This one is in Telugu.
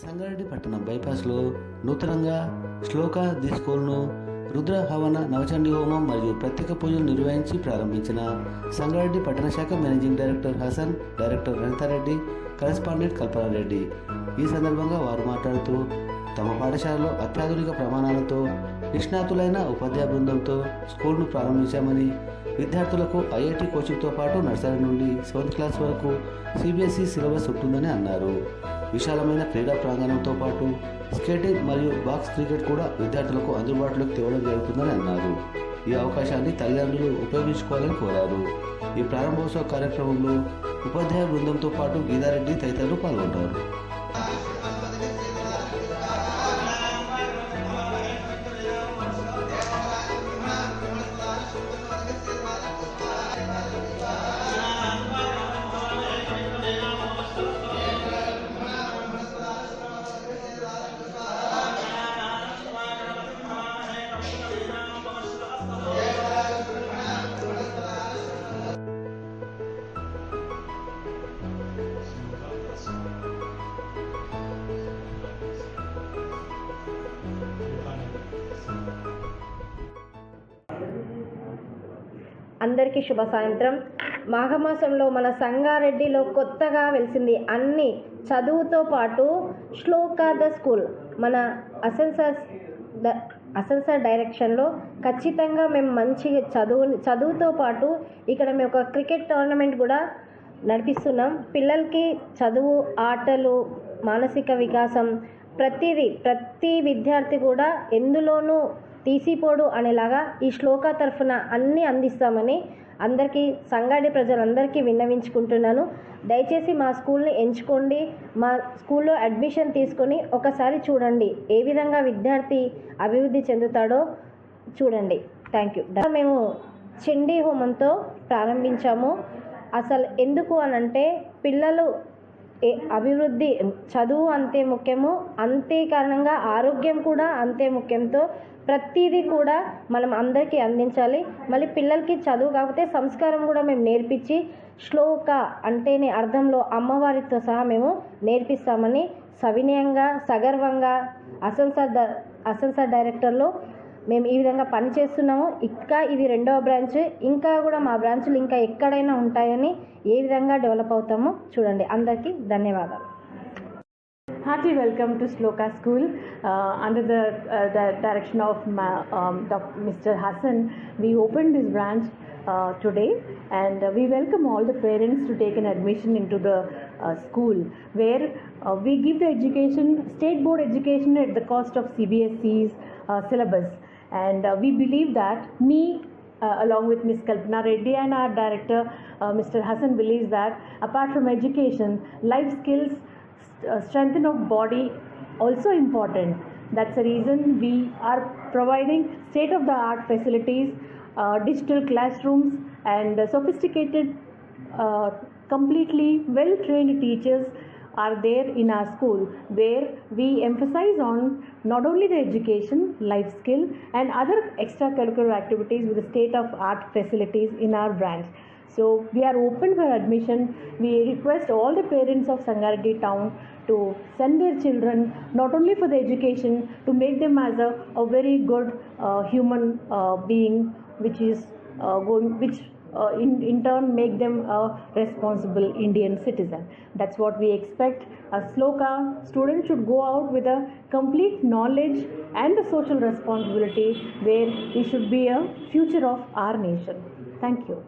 సంగారెడ్డి పట్టణం బైపాస్లో నూతనంగా శ్లోక ది స్కూల్ను రుద్ర హవన నవచండీ హోమం మరియు ప్రత్యేక పూజలు నిర్వహించి ప్రారంభించిన సంగారెడ్డి పట్టణ శాఖ managing director Hasan director Ranitha Reddy correspondent Kalpana Reddy. ఈ సందర్భంగా వారు మాట్లాడుతూ తమ పాఠశాలలో అత్యాధునిక ప్రమాణాలతో నిష్ణాతులైన ఉపాధ్యాయ బృందంతో స్కూల్ను ప్రారంభించామని విద్యార్థులకు ఐఐటి కోచింగ్తో పాటు నర్సరీ నుండి సెవెంత్ క్లాస్ వరకు సిబిఎస్ఈ సిలబస్ ఉంటుందని అన్నారు. విశాలమైన క్రీడా ప్రాంగణంతో పాటు స్కేటింగ్ మరియు బాక్స్ క్రికెట్ కూడా విద్యార్థులకు అందుబాటులోకి తేవడం జరుగుతుందని అన్నారు. ఈ అవకాశాన్ని తల్లిదండ్రులు ఉపయోగించుకోవాలని కోరారు. ఈ ప్రారంభోత్సవ కార్యక్రమంలో ఉపాధ్యాయ బృందంతో పాటు గీతారెడ్డి తదితరులు పాల్గొన్నారు అందరికీ శుభ సాయంత్రం. మాఘమాసంలో మన సంగారెడ్డిలో కొత్తగా వెలిసింది అన్ని చదువుతో పాటు శ్లోక ద స్కూల్. మన అసెన్సర్స్ ద అసెన్సర్ డైరెక్షన్లో ఖచ్చితంగా మేము మంచి చదువు చదువుతో పాటు ఇక్కడ మేము ఒక క్రికెట్ టోర్నమెంట్ కూడా నడిపిస్తున్నాం. పిల్లలకి చదువు ఆటలు మానసిక వికాసం ప్రతిదీ ప్రతి విద్యార్థి కూడా ఎందులోనూ తీసిపోడు అనేలాగా ఈ శ్లోక తరఫున అన్నీ అందిస్తామని అందరికీ సంగాడి ప్రజలందరికీ విన్నవించుకుంటున్నాను. దయచేసి మా స్కూల్ని ఎంచుకోండి. మా స్కూల్లో అడ్మిషన్ తీసుకొని ఒకసారి చూడండి ఏ విధంగా విద్యార్థి అభివృద్ధి చెందుతాడో చూడండి. Thank you. మేము చండీ హోమంతో ప్రారంభించాము. అసలు ఎందుకు అనంటే పిల్లలు ఏ అభివృద్ధి చదువు అంతే ముఖ్యము అంతే కారణంగా ఆరోగ్యం కూడా అంతే ముఖ్యంతో ప్రతిదీ కూడా మనం అందరికీ అందించాలి. మళ్ళీ పిల్లలకి చదువు కాకపోతే సంస్కారం కూడా మేము నేర్పించి శ్లోక అంటేనే అర్థంలో అమ్మవారితో సహా మేము నేర్పిస్తామని సవినయంగా సగర్వంగా అసెన్సర్ అసెన్సార్ డైరెక్టర్లో మేము ఈ విధంగా పనిచేస్తున్నాము ఇంకా ఇది రెండవ బ్రాంచ్ ఇంకా కూడా మా బ్రాంచ్లు ఇంకా ఎక్కడైనా ఉంటాయని ఏ విధంగా డెవలప్ అవుతామో చూడండి అందరికీ ధన్యవాదాలు Hearty welcome to Sloka School uh, under the, uh, the direction of ma, um, Dr. Mr. Hassan. We opened this branch uh, today and uh, we welcome all the parents to take an admission into the uh, school where uh, we give the education, state board education at the cost of CBSE's uh, syllabus. And uh, we believe that me uh, along with Ms. Kalpana Reddy and our director, uh, Mr. Hassan, believes that apart from education, life skills, st- uh, strengthen of body also important. That's the reason we are providing state of the art facilities, uh, digital classrooms, and uh, sophisticated, uh, completely well trained teachers are there in our school where we emphasize on not only the education, life skill, and other extracurricular activities with the state of art facilities in our branch. So we are open for admission. We request all the parents of Sangareddy town to send their children not only for the education to make them as a, a very good uh, human uh, being, which is uh, going which Uh, in, in turn make them a responsible Indian citizen. That's what we expect. A Sloka student should go out with a complete knowledge and the social responsibility where he should be a future of our nation. Thank you.